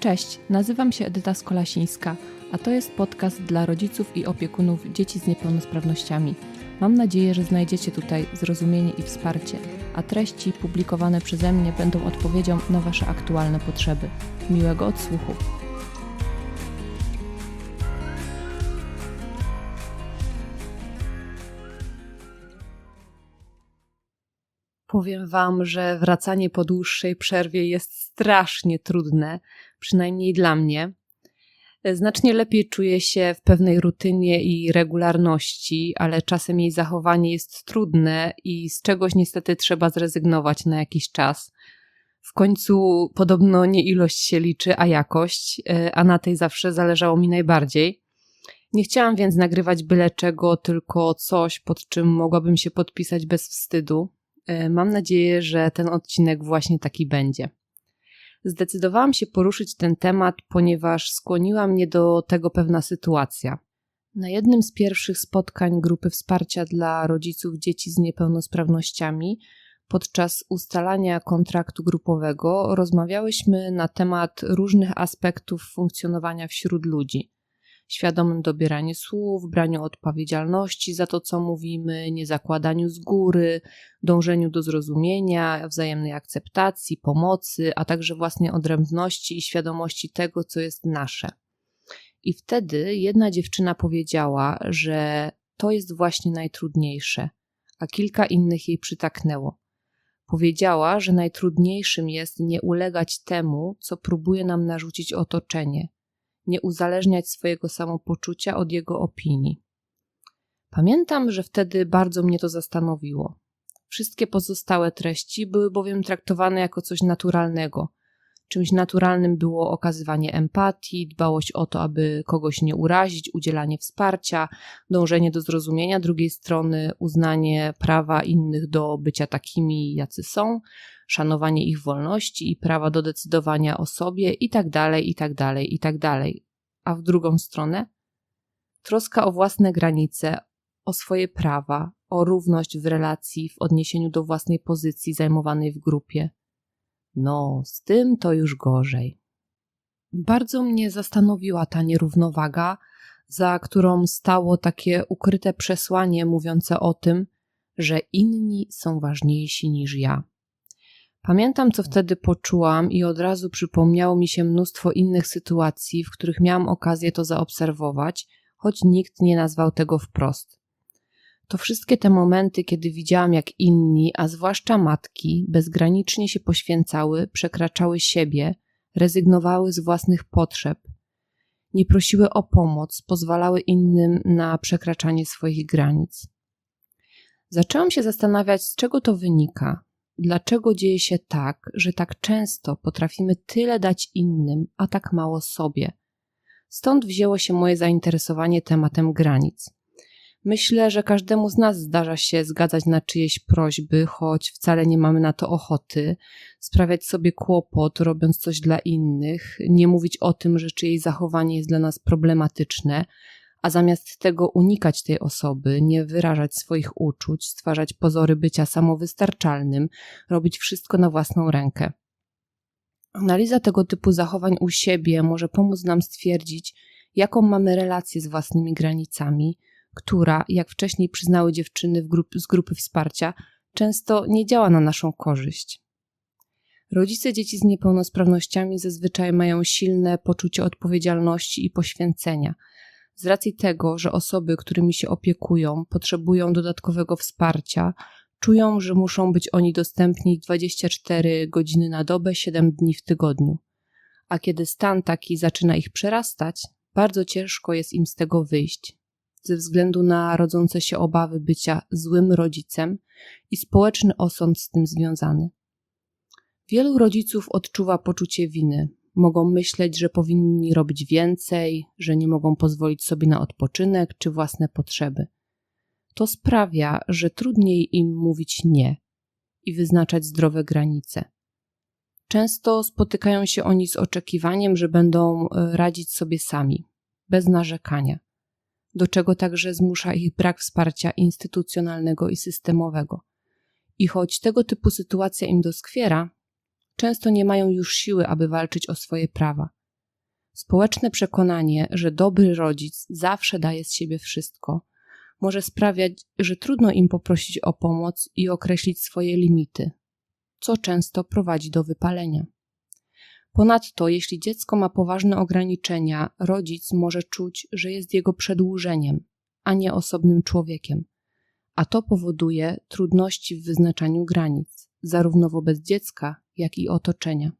Cześć, nazywam się Edyta Skolasińska, a to jest podcast dla rodziców i opiekunów dzieci z niepełnosprawnościami. Mam nadzieję, że znajdziecie tutaj zrozumienie i wsparcie, a treści publikowane przeze mnie będą odpowiedzią na Wasze aktualne potrzeby. Miłego odsłuchu. Powiem Wam, że wracanie po dłuższej przerwie jest strasznie trudne, przynajmniej dla mnie. Znacznie lepiej czuję się w pewnej rutynie i regularności, ale czasem jej zachowanie jest trudne i z czegoś niestety trzeba zrezygnować na jakiś czas. W końcu podobno nie ilość się liczy, a jakość, a na tej zawsze zależało mi najbardziej. Nie chciałam więc nagrywać byle czego, tylko coś, pod czym mogłabym się podpisać bez wstydu. Mam nadzieję, że ten odcinek właśnie taki będzie. Zdecydowałam się poruszyć ten temat, ponieważ skłoniła mnie do tego pewna sytuacja. Na jednym z pierwszych spotkań grupy wsparcia dla rodziców dzieci z niepełnosprawnościami, podczas ustalania kontraktu grupowego, rozmawiałyśmy na temat różnych aspektów funkcjonowania wśród ludzi świadomym dobieraniu słów, braniu odpowiedzialności za to, co mówimy, niezakładaniu z góry, dążeniu do zrozumienia, wzajemnej akceptacji, pomocy, a także własnej odrębności i świadomości tego, co jest nasze. I wtedy jedna dziewczyna powiedziała, że to jest właśnie najtrudniejsze, a kilka innych jej przytaknęło. Powiedziała, że najtrudniejszym jest nie ulegać temu, co próbuje nam narzucić otoczenie, nie uzależniać swojego samopoczucia od jego opinii. Pamiętam, że wtedy bardzo mnie to zastanowiło. Wszystkie pozostałe treści były bowiem traktowane jako coś naturalnego. Czymś naturalnym było okazywanie empatii, dbałość o to, aby kogoś nie urazić, udzielanie wsparcia, dążenie do zrozumienia drugiej strony, uznanie prawa innych do bycia takimi, jacy są, szanowanie ich wolności i prawa do decydowania o sobie itd., itd., itd. A w drugą stronę troska o własne granice, o swoje prawa, o równość w relacji w odniesieniu do własnej pozycji zajmowanej w grupie. No, z tym to już gorzej. Bardzo mnie zastanowiła ta nierównowaga, za którą stało takie ukryte przesłanie mówiące o tym, że inni są ważniejsi niż ja. Pamiętam, co wtedy poczułam, i od razu przypomniało mi się mnóstwo innych sytuacji, w których miałam okazję to zaobserwować, choć nikt nie nazwał tego wprost. To wszystkie te momenty, kiedy widziałam, jak inni, a zwłaszcza matki, bezgranicznie się poświęcały, przekraczały siebie, rezygnowały z własnych potrzeb, nie prosiły o pomoc, pozwalały innym na przekraczanie swoich granic. Zaczęłam się zastanawiać, z czego to wynika, dlaczego dzieje się tak, że tak często potrafimy tyle dać innym, a tak mało sobie. Stąd wzięło się moje zainteresowanie tematem granic. Myślę, że każdemu z nas zdarza się zgadzać na czyjeś prośby, choć wcale nie mamy na to ochoty, sprawiać sobie kłopot, robiąc coś dla innych, nie mówić o tym, że czyjeś zachowanie jest dla nas problematyczne, a zamiast tego unikać tej osoby, nie wyrażać swoich uczuć, stwarzać pozory bycia samowystarczalnym, robić wszystko na własną rękę. Analiza tego typu zachowań u siebie może pomóc nam stwierdzić, jaką mamy relację z własnymi granicami, która, jak wcześniej przyznały dziewczyny grup, z grupy wsparcia, często nie działa na naszą korzyść. Rodzice dzieci z niepełnosprawnościami zazwyczaj mają silne poczucie odpowiedzialności i poświęcenia – z racji tego, że osoby, którymi się opiekują, potrzebują dodatkowego wsparcia, czują, że muszą być oni dostępni 24 godziny na dobę, 7 dni w tygodniu. A kiedy stan taki zaczyna ich przerastać, bardzo ciężko jest im z tego wyjść, ze względu na rodzące się obawy bycia złym rodzicem i społeczny osąd z tym związany. Wielu rodziców odczuwa poczucie winy, mogą myśleć, że powinni robić więcej, że nie mogą pozwolić sobie na odpoczynek czy własne potrzeby. To sprawia, że trudniej im mówić nie i wyznaczać zdrowe granice. Często spotykają się oni z oczekiwaniem, że będą e, radzić sobie sami, bez narzekania, do czego także zmusza ich brak wsparcia instytucjonalnego i systemowego. I choć tego typu sytuacja im doskwiera, często nie mają już siły, aby walczyć o swoje prawa. Społeczne przekonanie, że dobry rodzic zawsze daje z siebie wszystko, może sprawiać, że trudno im poprosić o pomoc i określić swoje limity, co często prowadzi do wypalenia. Ponadto, jeśli dziecko ma poważne ograniczenia, rodzic może czuć, że jest jego przedłużeniem, a nie osobnym człowiekiem, a to powoduje trudności w wyznaczaniu granic, zarówno wobec dziecka, jak i otoczenia.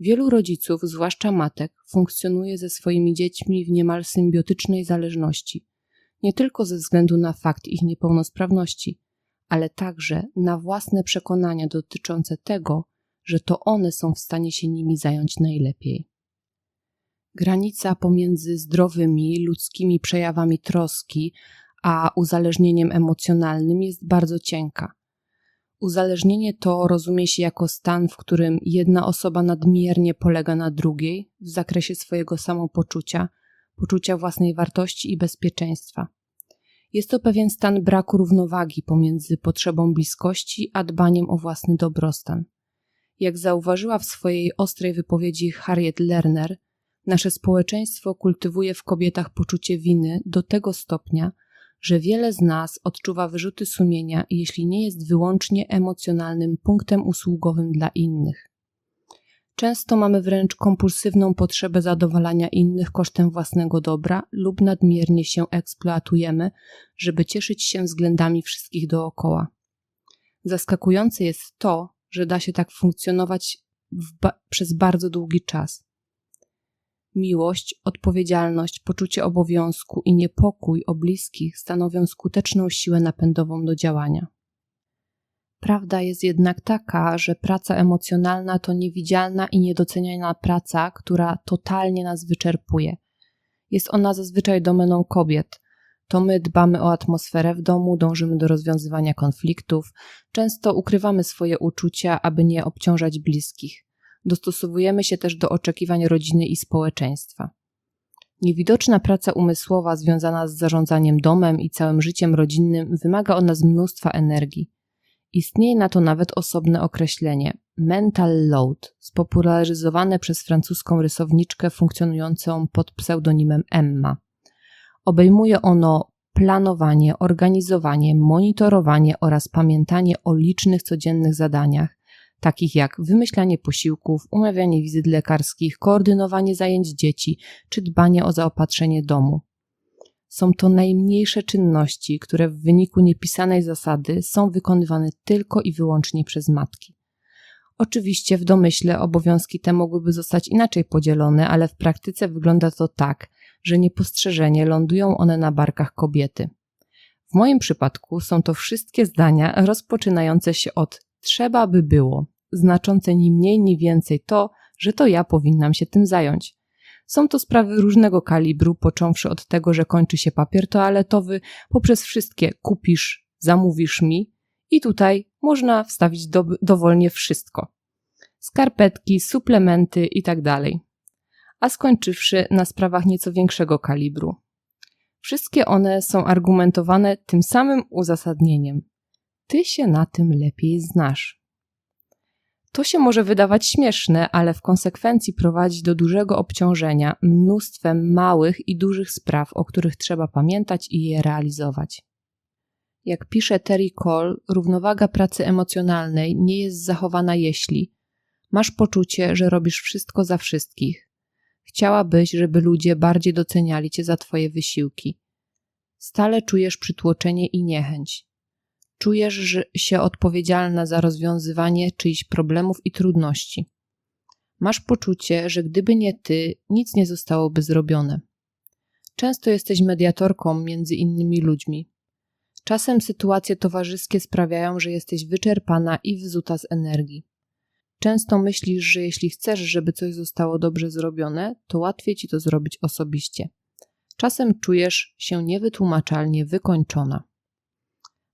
Wielu rodziców, zwłaszcza matek, funkcjonuje ze swoimi dziećmi w niemal symbiotycznej zależności, nie tylko ze względu na fakt ich niepełnosprawności, ale także na własne przekonania dotyczące tego, że to one są w stanie się nimi zająć najlepiej. Granica pomiędzy zdrowymi ludzkimi przejawami troski a uzależnieniem emocjonalnym jest bardzo cienka. Uzależnienie to rozumie się jako stan, w którym jedna osoba nadmiernie polega na drugiej w zakresie swojego samopoczucia, poczucia własnej wartości i bezpieczeństwa. Jest to pewien stan braku równowagi pomiędzy potrzebą bliskości a dbaniem o własny dobrostan. Jak zauważyła w swojej ostrej wypowiedzi Harriet Lerner, nasze społeczeństwo kultywuje w kobietach poczucie winy do tego stopnia, że wiele z nas odczuwa wyrzuty sumienia, jeśli nie jest wyłącznie emocjonalnym punktem usługowym dla innych. Często mamy wręcz kompulsywną potrzebę zadowalania innych kosztem własnego dobra lub nadmiernie się eksploatujemy, żeby cieszyć się względami wszystkich dookoła. Zaskakujące jest to, że da się tak funkcjonować ba przez bardzo długi czas. Miłość, odpowiedzialność, poczucie obowiązku i niepokój o bliskich stanowią skuteczną siłę napędową do działania. Prawda jest jednak taka, że praca emocjonalna to niewidzialna i niedoceniana praca, która totalnie nas wyczerpuje. Jest ona zazwyczaj domeną kobiet. To my dbamy o atmosferę w domu, dążymy do rozwiązywania konfliktów, często ukrywamy swoje uczucia, aby nie obciążać bliskich. Dostosowujemy się też do oczekiwań rodziny i społeczeństwa. Niewidoczna praca umysłowa związana z zarządzaniem domem i całym życiem rodzinnym wymaga od nas mnóstwa energii. Istnieje na to nawet osobne określenie mental load, spopularyzowane przez francuską rysowniczkę funkcjonującą pod pseudonimem Emma. Obejmuje ono planowanie, organizowanie, monitorowanie oraz pamiętanie o licznych codziennych zadaniach, takich jak wymyślanie posiłków, umawianie wizyt lekarskich, koordynowanie zajęć dzieci czy dbanie o zaopatrzenie domu. Są to najmniejsze czynności, które w wyniku niepisanej zasady są wykonywane tylko i wyłącznie przez matki. Oczywiście w domyśle obowiązki te mogłyby zostać inaczej podzielone, ale w praktyce wygląda to tak, że niepostrzeżenie lądują one na barkach kobiety. W moim przypadku są to wszystkie zdania rozpoczynające się od trzeba by było, znaczące ni mniej, ni więcej to, że to ja powinnam się tym zająć. Są to sprawy różnego kalibru, począwszy od tego, że kończy się papier toaletowy, poprzez wszystkie kupisz, zamówisz mi i tutaj można wstawić do, dowolnie wszystko. Skarpetki, suplementy itd. A skończywszy na sprawach nieco większego kalibru. Wszystkie one są argumentowane tym samym uzasadnieniem. Ty się na tym lepiej znasz. To się może wydawać śmieszne, ale w konsekwencji prowadzi do dużego obciążenia mnóstwem małych i dużych spraw, o których trzeba pamiętać i je realizować. Jak pisze Terry Cole, równowaga pracy emocjonalnej nie jest zachowana jeśli masz poczucie, że robisz wszystko za wszystkich. Chciałabyś, żeby ludzie bardziej doceniali cię za twoje wysiłki. Stale czujesz przytłoczenie i niechęć. Czujesz się odpowiedzialna za rozwiązywanie czyichś problemów i trudności. Masz poczucie, że gdyby nie ty, nic nie zostałoby zrobione. Często jesteś mediatorką między innymi ludźmi. Czasem sytuacje towarzyskie sprawiają, że jesteś wyczerpana i wzuta z energii. Często myślisz, że jeśli chcesz, żeby coś zostało dobrze zrobione, to łatwiej ci to zrobić osobiście. Czasem czujesz się niewytłumaczalnie wykończona.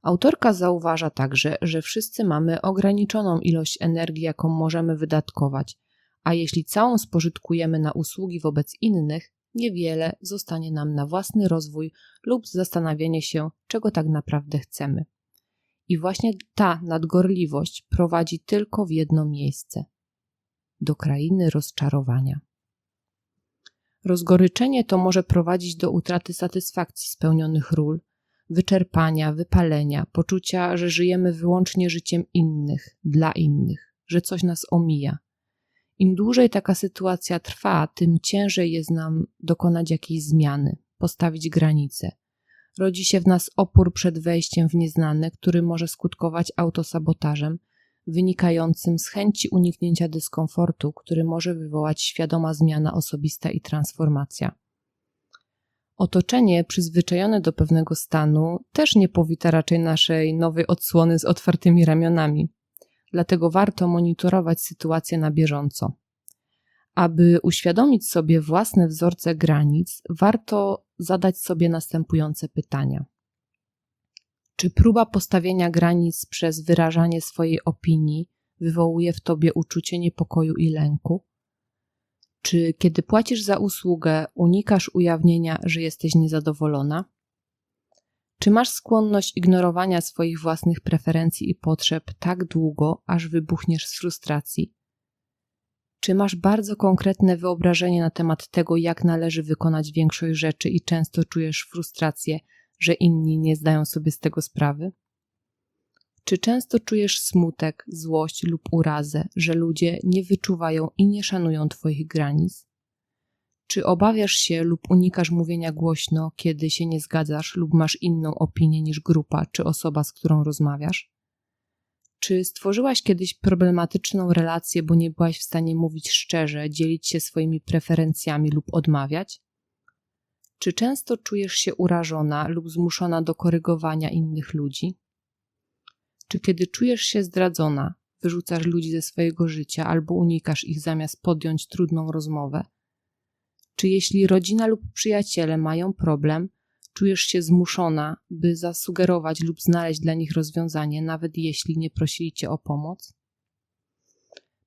Autorka zauważa także, że wszyscy mamy ograniczoną ilość energii, jaką możemy wydatkować, a jeśli całą spożytkujemy na usługi wobec innych, niewiele zostanie nam na własny rozwój lub zastanawianie się, czego tak naprawdę chcemy. I właśnie ta nadgorliwość prowadzi tylko w jedno miejsce do krainy rozczarowania. Rozgoryczenie to może prowadzić do utraty satysfakcji spełnionych ról, wyczerpania, wypalenia, poczucia, że żyjemy wyłącznie życiem innych, dla innych, że coś nas omija. Im dłużej taka sytuacja trwa, tym ciężej jest nam dokonać jakiejś zmiany, postawić granice. Rodzi się w nas opór przed wejściem w nieznane, który może skutkować autosabotażem, wynikającym z chęci uniknięcia dyskomfortu, który może wywołać świadoma zmiana osobista i transformacja. Otoczenie przyzwyczajone do pewnego stanu też nie powita raczej naszej nowej odsłony z otwartymi ramionami. Dlatego warto monitorować sytuację na bieżąco. Aby uświadomić sobie własne wzorce granic, warto zadać sobie następujące pytania. Czy próba postawienia granic przez wyrażanie swojej opinii wywołuje w tobie uczucie niepokoju i lęku? Czy kiedy płacisz za usługę, unikasz ujawnienia, że jesteś niezadowolona? Czy masz skłonność ignorowania swoich własnych preferencji i potrzeb tak długo, aż wybuchniesz z frustracji? Czy masz bardzo konkretne wyobrażenie na temat tego, jak należy wykonać większość rzeczy i często czujesz frustrację, że inni nie zdają sobie z tego sprawy? Czy często czujesz smutek, złość lub urazę, że ludzie nie wyczuwają i nie szanują Twoich granic? Czy obawiasz się lub unikasz mówienia głośno, kiedy się nie zgadzasz lub masz inną opinię niż grupa czy osoba, z którą rozmawiasz? Czy stworzyłaś kiedyś problematyczną relację, bo nie byłaś w stanie mówić szczerze, dzielić się swoimi preferencjami lub odmawiać? Czy często czujesz się urażona lub zmuszona do korygowania innych ludzi? Czy kiedy czujesz się zdradzona, wyrzucasz ludzi ze swojego życia albo unikasz ich zamiast podjąć trudną rozmowę? Czy jeśli rodzina lub przyjaciele mają problem, czujesz się zmuszona, by zasugerować lub znaleźć dla nich rozwiązanie, nawet jeśli nie prosili cię o pomoc?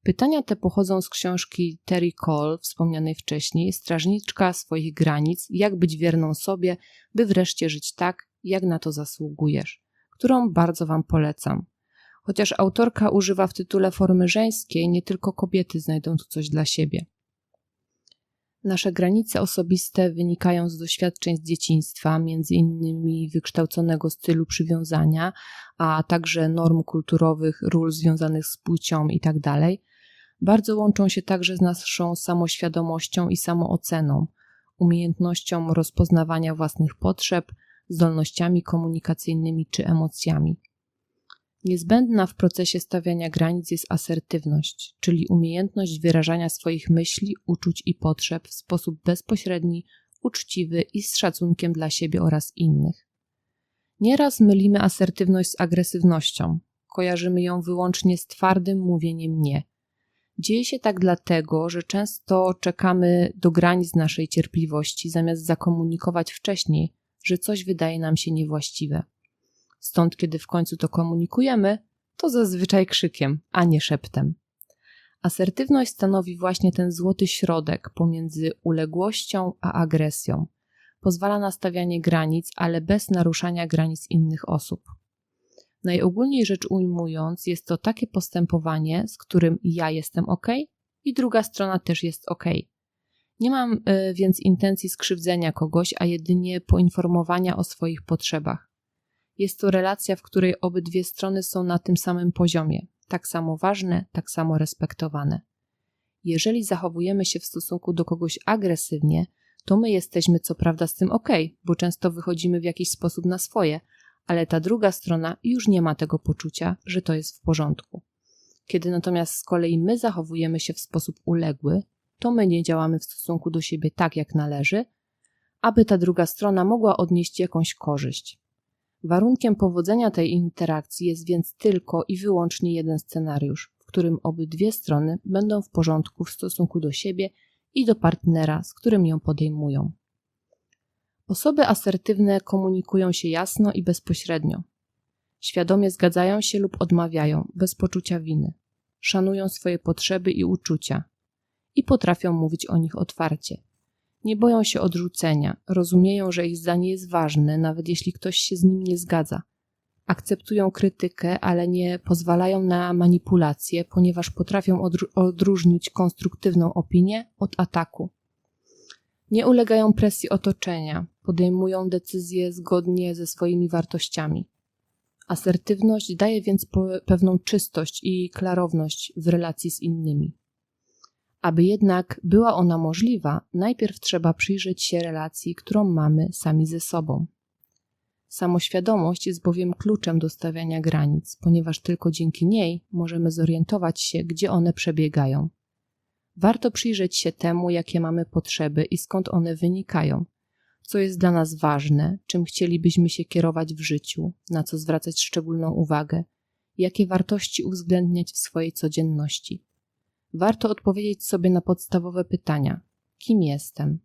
Pytania te pochodzą z książki Terry Cole, wspomnianej wcześniej, Strażniczka swoich granic, jak być wierną sobie, by wreszcie żyć tak, jak na to zasługujesz, którą bardzo Wam polecam. Chociaż autorka używa w tytule formy żeńskiej, nie tylko kobiety znajdą tu coś dla siebie. Nasze granice osobiste wynikają z doświadczeń z dzieciństwa, między innymi wykształconego stylu przywiązania, a także norm kulturowych, ról związanych z płcią itd. Tak Bardzo łączą się także z naszą samoświadomością i samooceną, umiejętnością rozpoznawania własnych potrzeb, zdolnościami komunikacyjnymi czy emocjami. Niezbędna w procesie stawiania granic jest asertywność, czyli umiejętność wyrażania swoich myśli, uczuć i potrzeb w sposób bezpośredni, uczciwy i z szacunkiem dla siebie oraz innych. Nieraz mylimy asertywność z agresywnością, kojarzymy ją wyłącznie z twardym mówieniem nie. Dzieje się tak dlatego, że często czekamy do granic naszej cierpliwości, zamiast zakomunikować wcześniej, że coś wydaje nam się niewłaściwe. Stąd, kiedy w końcu to komunikujemy, to zazwyczaj krzykiem, a nie szeptem. Asertywność stanowi właśnie ten złoty środek pomiędzy uległością a agresją. Pozwala na stawianie granic, ale bez naruszania granic innych osób. Najogólniej rzecz ujmując, jest to takie postępowanie, z którym ja jestem ok i druga strona też jest ok. Nie mam y, więc intencji skrzywdzenia kogoś, a jedynie poinformowania o swoich potrzebach. Jest to relacja, w której obydwie strony są na tym samym poziomie, tak samo ważne, tak samo respektowane. Jeżeli zachowujemy się w stosunku do kogoś agresywnie, to my jesteśmy co prawda z tym ok, bo często wychodzimy w jakiś sposób na swoje, ale ta druga strona już nie ma tego poczucia, że to jest w porządku. Kiedy natomiast z kolei my zachowujemy się w sposób uległy, to my nie działamy w stosunku do siebie tak, jak należy, aby ta druga strona mogła odnieść jakąś korzyść. Warunkiem powodzenia tej interakcji jest więc tylko i wyłącznie jeden scenariusz, w którym obydwie strony będą w porządku w stosunku do siebie i do partnera, z którym ją podejmują. Osoby asertywne komunikują się jasno i bezpośrednio. Świadomie zgadzają się lub odmawiają, bez poczucia winy. Szanują swoje potrzeby i uczucia i potrafią mówić o nich otwarcie, nie boją się odrzucenia, rozumieją, że ich zdanie jest ważne, nawet jeśli ktoś się z nim nie zgadza. Akceptują krytykę, ale nie pozwalają na manipulacje, ponieważ potrafią odróżnić konstruktywną opinię od ataku. Nie ulegają presji otoczenia, podejmują decyzje zgodnie ze swoimi wartościami. Asertywność daje więc pewną czystość i klarowność w relacji z innymi. Aby jednak była ona możliwa, najpierw trzeba przyjrzeć się relacji, którą mamy sami ze sobą. Samoświadomość jest bowiem kluczem do stawiania granic, ponieważ tylko dzięki niej możemy zorientować się, gdzie one przebiegają. Warto przyjrzeć się temu, jakie mamy potrzeby i skąd one wynikają, co jest dla nas ważne, czym chcielibyśmy się kierować w życiu, na co zwracać szczególną uwagę, jakie wartości uwzględniać w swojej codzienności. Warto odpowiedzieć sobie na podstawowe pytania: kim jestem,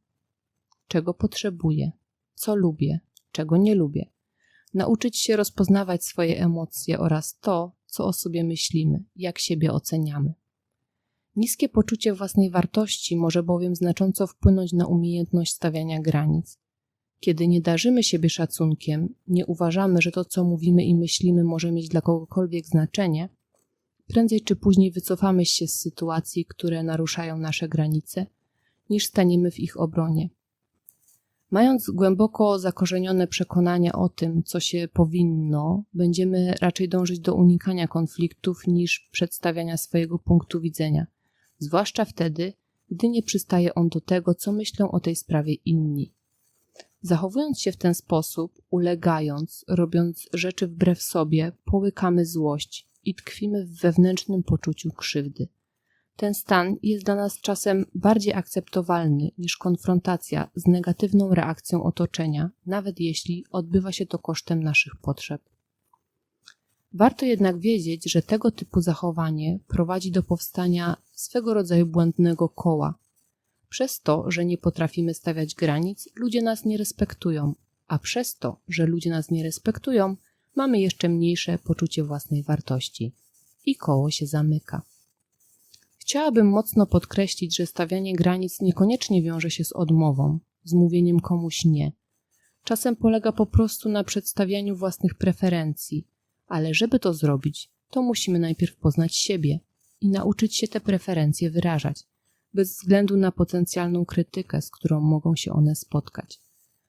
czego potrzebuję, co lubię, czego nie lubię. Nauczyć się rozpoznawać swoje emocje oraz to, co o sobie myślimy, jak siebie oceniamy. Niskie poczucie własnej wartości może bowiem znacząco wpłynąć na umiejętność stawiania granic. Kiedy nie darzymy siebie szacunkiem, nie uważamy, że to, co mówimy i myślimy, może mieć dla kogokolwiek znaczenie, prędzej czy później wycofamy się z sytuacji, które naruszają nasze granice, niż staniemy w ich obronie. Mając głęboko zakorzenione przekonania o tym, co się powinno, będziemy raczej dążyć do unikania konfliktów niż przedstawiania swojego punktu widzenia, zwłaszcza wtedy, gdy nie przystaje on do tego, co myślą o tej sprawie inni. Zachowując się w ten sposób, ulegając, robiąc rzeczy wbrew sobie, połykamy złość i tkwimy w wewnętrznym poczuciu krzywdy. Ten stan jest dla nas czasem bardziej akceptowalny niż konfrontacja z negatywną reakcją otoczenia, nawet jeśli odbywa się to kosztem naszych potrzeb. Warto jednak wiedzieć, że tego typu zachowanie prowadzi do powstania swego rodzaju błędnego koła. Przez to, że nie potrafimy stawiać granic, ludzie nas nie respektują, a przez to, że ludzie nas nie respektują, mamy jeszcze mniejsze poczucie własnej wartości. I koło się zamyka. Chciałabym mocno podkreślić, że stawianie granic niekoniecznie wiąże się z odmową, z mówieniem komuś nie. Czasem polega po prostu na przedstawianiu własnych preferencji, ale żeby to zrobić, to musimy najpierw poznać siebie i nauczyć się te preferencje wyrażać, bez względu na potencjalną krytykę, z którą mogą się one spotkać.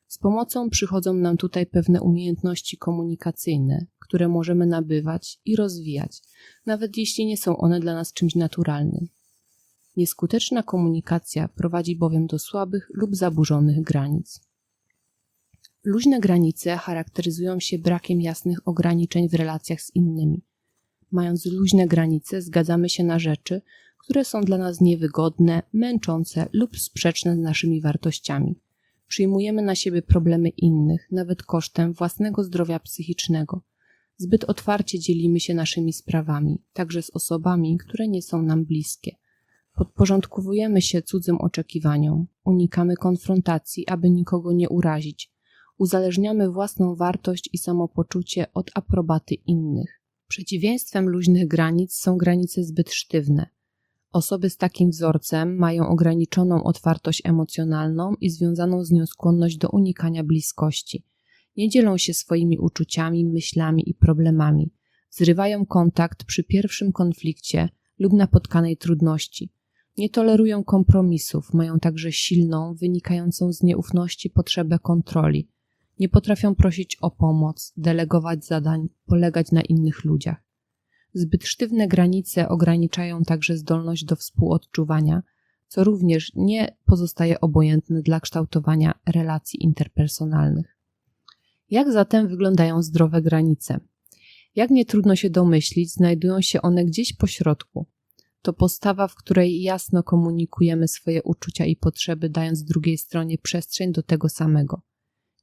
Z pomocą przychodzą nam tutaj pewne umiejętności komunikacyjne, które możemy nabywać i rozwijać, nawet jeśli nie są one dla nas czymś naturalnym. Nieskuteczna komunikacja prowadzi bowiem do słabych lub zaburzonych granic. Luźne granice charakteryzują się brakiem jasnych ograniczeń w relacjach z innymi. Mając luźne granice, zgadzamy się na rzeczy, które są dla nas niewygodne, męczące lub sprzeczne z naszymi wartościami. Przyjmujemy na siebie problemy innych, nawet kosztem własnego zdrowia psychicznego. Zbyt otwarcie dzielimy się naszymi sprawami, także z osobami, które nie są nam bliskie. Podporządkowujemy się cudzym oczekiwaniom, unikamy konfrontacji, aby nikogo nie urazić. Uzależniamy własną wartość i samopoczucie od aprobaty innych. Przeciwieństwem luźnych granic są granice zbyt sztywne. Osoby z takim wzorcem mają ograniczoną otwartość emocjonalną i związaną z nią skłonność do unikania bliskości. Nie dzielą się swoimi uczuciami, myślami i problemami. Zrywają kontakt przy pierwszym konflikcie lub napotkanej trudności. Nie tolerują kompromisów, mają także silną, wynikającą z nieufności potrzebę kontroli. Nie potrafią prosić o pomoc, delegować zadań, polegać na innych ludziach. Zbyt sztywne granice ograniczają także zdolność do współodczuwania, co również nie pozostaje obojętne dla kształtowania relacji interpersonalnych. Jak zatem wyglądają zdrowe granice? Jak nie trudno się domyślić, znajdują się one gdzieś po środku. To postawa, w której jasno komunikujemy swoje uczucia i potrzeby, dając drugiej stronie przestrzeń do tego samego.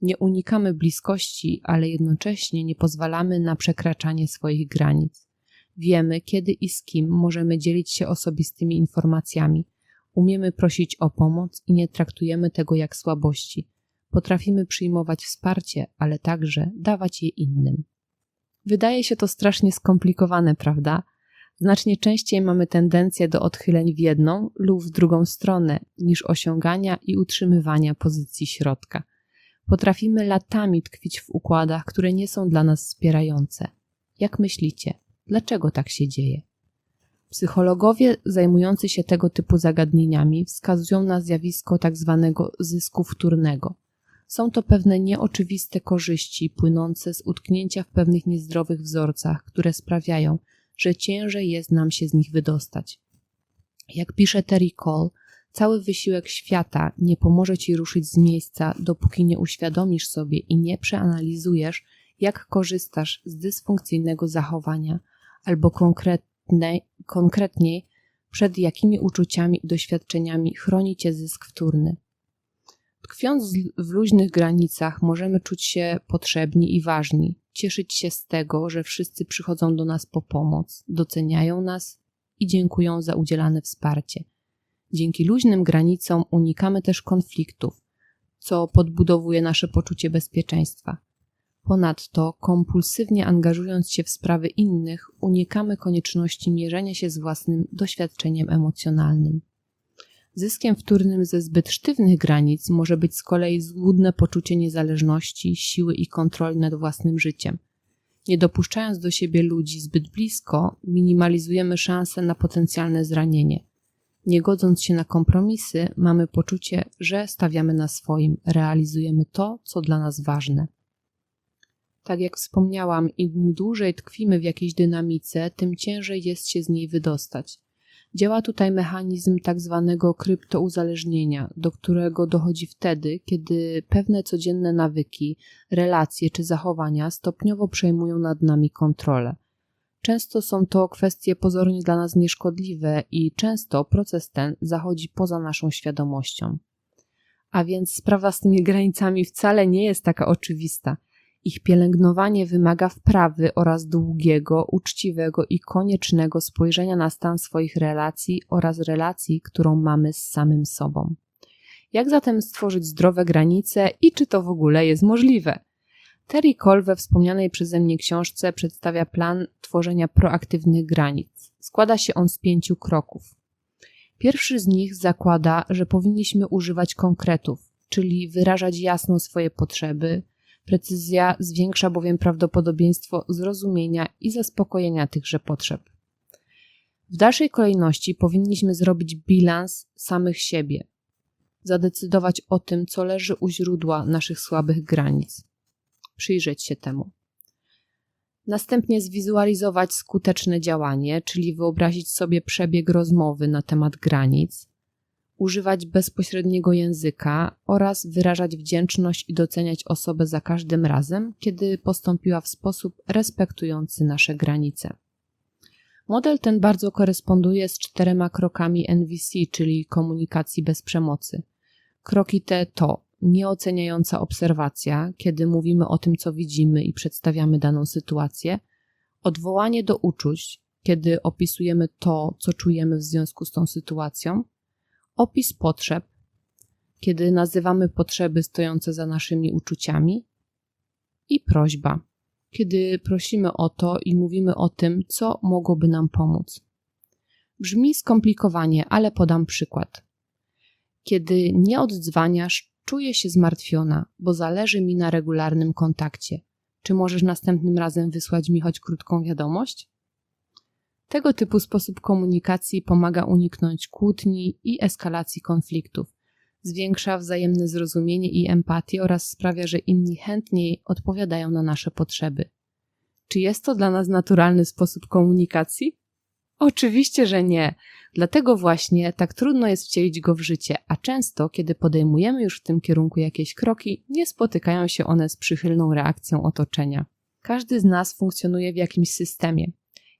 Nie unikamy bliskości, ale jednocześnie nie pozwalamy na przekraczanie swoich granic. Wiemy, kiedy i z kim możemy dzielić się osobistymi informacjami. Umiemy prosić o pomoc i nie traktujemy tego jak słabości. Potrafimy przyjmować wsparcie, ale także dawać je innym. Wydaje się to strasznie skomplikowane, prawda? Znacznie częściej mamy tendencję do odchyleń w jedną lub w drugą stronę niż osiągania i utrzymywania pozycji środka. Potrafimy latami tkwić w układach, które nie są dla nas wspierające. Jak myślicie, Dlaczego tak się dzieje? Psychologowie zajmujący się tego typu zagadnieniami wskazują na zjawisko tzw. Tak zysku wtórnego. Są to pewne nieoczywiste korzyści płynące z utknięcia w pewnych niezdrowych wzorcach, które sprawiają, że ciężej jest nam się z nich wydostać. Jak pisze Terry Cole, cały wysiłek świata nie pomoże ci ruszyć z miejsca, dopóki nie uświadomisz sobie i nie przeanalizujesz, jak korzystasz z dysfunkcyjnego zachowania albo konkretniej, przed jakimi uczuciami i doświadczeniami chroni cię zysk wtórny. Tkwiąc w luźnych granicach, możemy czuć się potrzebni i ważni, cieszyć się z tego, że wszyscy przychodzą do nas po pomoc, doceniają nas i dziękują za udzielane wsparcie. Dzięki luźnym granicom unikamy też konfliktów, co podbudowuje nasze poczucie bezpieczeństwa. Ponadto, kompulsywnie angażując się w sprawy innych, unikamy konieczności mierzenia się z własnym doświadczeniem emocjonalnym. Zyskiem wtórnym ze zbyt sztywnych granic może być z kolei złudne poczucie niezależności, siły i kontroli nad własnym życiem. Nie dopuszczając do siebie ludzi zbyt blisko, minimalizujemy szanse na potencjalne zranienie. Nie godząc się na kompromisy, mamy poczucie, że stawiamy na swoim, realizujemy to, co dla nas ważne. Tak jak wspomniałam, im dłużej tkwimy w jakiejś dynamice, tym ciężej jest się z niej wydostać. Działa tutaj mechanizm tak zwanego kryptouzależnienia, do którego dochodzi wtedy, kiedy pewne codzienne nawyki, relacje czy zachowania stopniowo przejmują nad nami kontrolę. Często są to kwestie pozornie dla nas nieszkodliwe i często proces ten zachodzi poza naszą świadomością. A więc sprawa z tymi granicami wcale nie jest taka oczywista. Ich pielęgnowanie wymaga wprawy oraz długiego, uczciwego i koniecznego spojrzenia na stan swoich relacji oraz relacji, którą mamy z samym sobą. Jak zatem stworzyć zdrowe granice i czy to w ogóle jest możliwe? Terry Cole we wspomnianej przeze mnie książce przedstawia plan tworzenia proaktywnych granic. Składa się on z pięciu kroków. Pierwszy z nich zakłada, że powinniśmy używać konkretów, czyli wyrażać jasno swoje potrzeby, Precyzja zwiększa bowiem prawdopodobieństwo zrozumienia i zaspokojenia tychże potrzeb. W dalszej kolejności powinniśmy zrobić bilans samych siebie, zadecydować o tym, co leży u źródła naszych słabych granic, przyjrzeć się temu. Następnie zwizualizować skuteczne działanie, czyli wyobrazić sobie przebieg rozmowy na temat granic, używać bezpośredniego języka oraz wyrażać wdzięczność i doceniać osobę za każdym razem, kiedy postąpiła w sposób respektujący nasze granice. Model ten bardzo koresponduje z czterema krokami NVC, czyli komunikacji bez przemocy. Kroki te to nieoceniająca obserwacja, kiedy mówimy o tym, co widzimy i przedstawiamy daną sytuację, odwołanie do uczuć, kiedy opisujemy to, co czujemy w związku z tą sytuacją, opis potrzeb, kiedy nazywamy potrzeby stojące za naszymi uczuciami, i prośba, kiedy prosimy o to i mówimy o tym, co mogłoby nam pomóc. Brzmi skomplikowanie, ale podam przykład. Kiedy nie odzwaniasz, czuję się zmartwiona, bo zależy mi na regularnym kontakcie. Czy możesz następnym razem wysłać mi choć krótką wiadomość? Tego typu sposób komunikacji pomaga uniknąć kłótni i eskalacji konfliktów. Zwiększa wzajemne zrozumienie i empatię oraz sprawia, że inni chętniej odpowiadają na nasze potrzeby. Czy jest to dla nas naturalny sposób komunikacji? Oczywiście, że nie. Dlatego właśnie tak trudno jest wcielić go w życie, a często, kiedy podejmujemy już w tym kierunku jakieś kroki, nie spotykają się one z przychylną reakcją otoczenia. Każdy z nas funkcjonuje w jakimś systemie.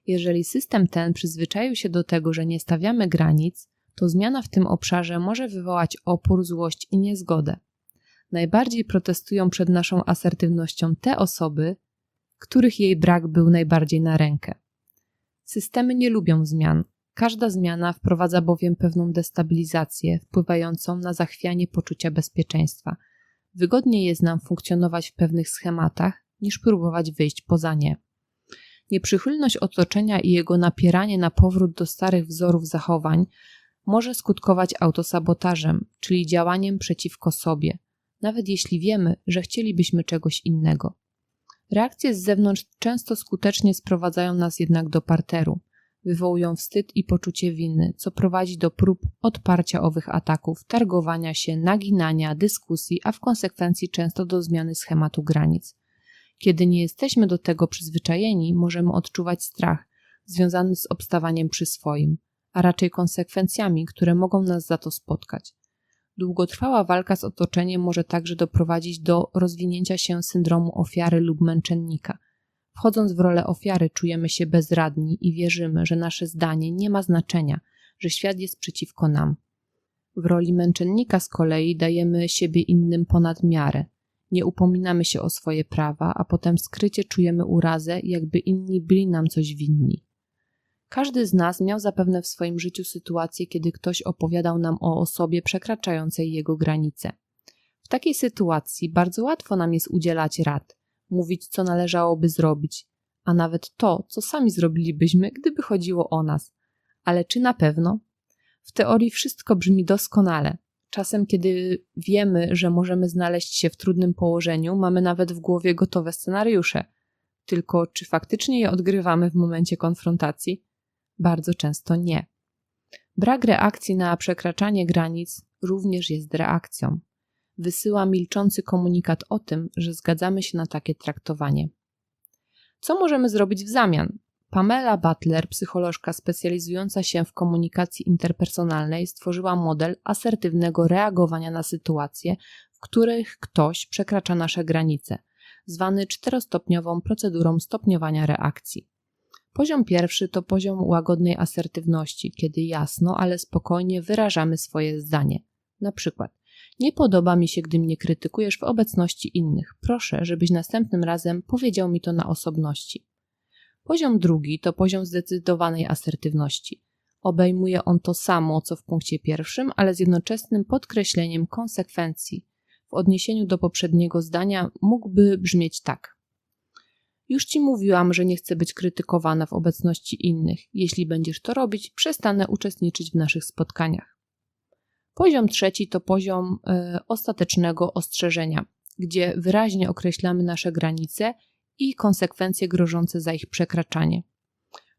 Jeżeli system ten przyzwyczaił się do tego, że nie stawiamy granic, to zmiana w tym obszarze może wywołać opór, złość i niezgodę. Najbardziej protestują przed naszą asertywnością te osoby, których jej brak był najbardziej na rękę. Systemy nie lubią zmian. Każda zmiana wprowadza bowiem pewną destabilizację, wpływającą na zachwianie poczucia bezpieczeństwa. Wygodniej jest nam funkcjonować w pewnych schematach, niż próbować wyjść poza nie. Nieprzychylność otoczenia i jego napieranie na powrót do starych wzorów zachowań może skutkować autosabotażem, czyli działaniem przeciwko sobie, nawet jeśli wiemy, że chcielibyśmy czegoś innego. Reakcje z zewnątrz często skutecznie sprowadzają nas jednak do parteru. Wywołują wstyd i poczucie winy, co prowadzi do prób odparcia owych ataków, targowania się, naginania, dyskusji, a w konsekwencji często do zmiany schematu granic. Kiedy nie jesteśmy do tego przyzwyczajeni, możemy odczuwać strach związany z obstawaniem przy swoim, a raczej konsekwencjami, które mogą nas za to spotkać. Długotrwała walka z otoczeniem może także doprowadzić do rozwinięcia się syndromu ofiary lub męczennika. Wchodząc w rolę ofiary, czujemy się bezradni i wierzymy, że nasze zdanie nie ma znaczenia, że świat jest przeciwko nam. W roli męczennika z kolei dajemy siebie innym ponad miarę. Nie upominamy się o swoje prawa, a potem skrycie czujemy urazę, jakby inni byli nam coś winni. Każdy z nas miał zapewne w swoim życiu sytuację, kiedy ktoś opowiadał nam o osobie przekraczającej jego granice. W takiej sytuacji bardzo łatwo nam jest udzielać rad, mówić, co należałoby zrobić, a nawet to, co sami zrobilibyśmy, gdyby chodziło o nas. Ale czy na pewno? W teorii wszystko brzmi doskonale. Czasem, kiedy wiemy, że możemy znaleźć się w trudnym położeniu, mamy nawet w głowie gotowe scenariusze. Tylko czy faktycznie je odgrywamy w momencie konfrontacji? Bardzo często nie. Brak reakcji na przekraczanie granic również jest reakcją. Wysyła milczący komunikat o tym, że zgadzamy się na takie traktowanie. Co możemy zrobić w zamian? Pamela Butler, psycholożka specjalizująca się w komunikacji interpersonalnej, stworzyła model asertywnego reagowania na sytuacje, w których ktoś przekracza nasze granice, zwany czterostopniową procedurą stopniowania reakcji. Poziom pierwszy to poziom łagodnej asertywności, kiedy jasno, ale spokojnie wyrażamy swoje zdanie. Na przykład, nie podoba mi się, gdy mnie krytykujesz w obecności innych. Proszę, żebyś następnym razem powiedział mi to na osobności. Poziom drugi to poziom zdecydowanej asertywności. Obejmuje on to samo, co w punkcie pierwszym, ale z jednoczesnym podkreśleniem konsekwencji. W odniesieniu do poprzedniego zdania mógłby brzmieć tak. Już ci mówiłam, że nie chcę być krytykowana w obecności innych. Jeśli będziesz to robić, przestanę uczestniczyć w naszych spotkaniach. Poziom trzeci to poziom y, ostatecznego ostrzeżenia, gdzie wyraźnie określamy nasze granice i konsekwencje grożące za ich przekraczanie.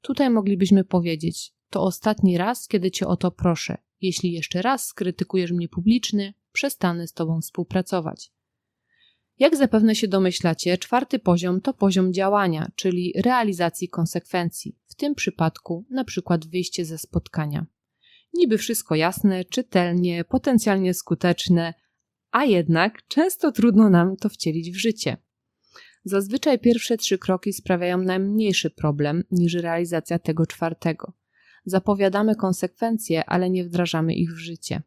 Tutaj moglibyśmy powiedzieć: To ostatni raz, kiedy cię o to proszę. Jeśli jeszcze raz skrytykujesz mnie publicznie, przestanę z tobą współpracować. Jak zapewne się domyślacie, czwarty poziom to poziom działania, czyli realizacji konsekwencji, w tym przypadku na przykład wyjście ze spotkania. Niby wszystko jasne, czytelnie, potencjalnie skuteczne, a jednak często trudno nam to wcielić w życie. Zazwyczaj pierwsze trzy kroki sprawiają najmniejszy problem niż realizacja tego czwartego. Zapowiadamy konsekwencje, ale nie wdrażamy ich w życie.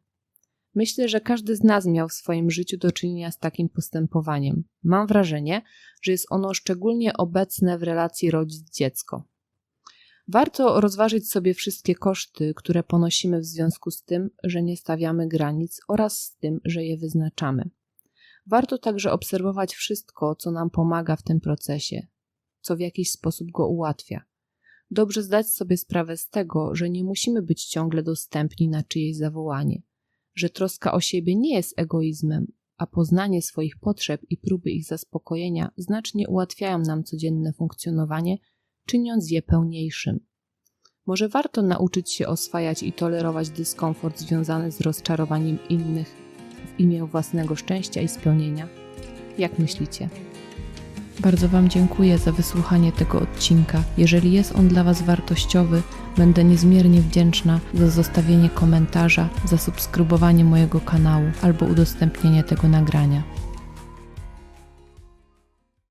Myślę, że każdy z nas miał w swoim życiu do czynienia z takim postępowaniem. Mam wrażenie, że jest ono szczególnie obecne w relacji rodzic-dziecko. Warto rozważyć sobie wszystkie koszty, które ponosimy w związku z tym, że nie stawiamy granic oraz z tym, że je wyznaczamy. Warto także obserwować wszystko, co nam pomaga w tym procesie, co w jakiś sposób go ułatwia. Dobrze zdać sobie sprawę z tego, że nie musimy być ciągle dostępni na czyjeś zawołanie że troska o siebie nie jest egoizmem, a poznanie swoich potrzeb i próby ich zaspokojenia znacznie ułatwiają nam codzienne funkcjonowanie, czyniąc je pełniejszym. Może warto nauczyć się oswajać i tolerować dyskomfort związany z rozczarowaniem innych w imię własnego szczęścia i spełnienia? Jak myślicie? Bardzo Wam dziękuję za wysłuchanie tego odcinka. Jeżeli jest on dla Was wartościowy, będę niezmiernie wdzięczna za zostawienie komentarza, za subskrybowanie mojego kanału albo udostępnienie tego nagrania.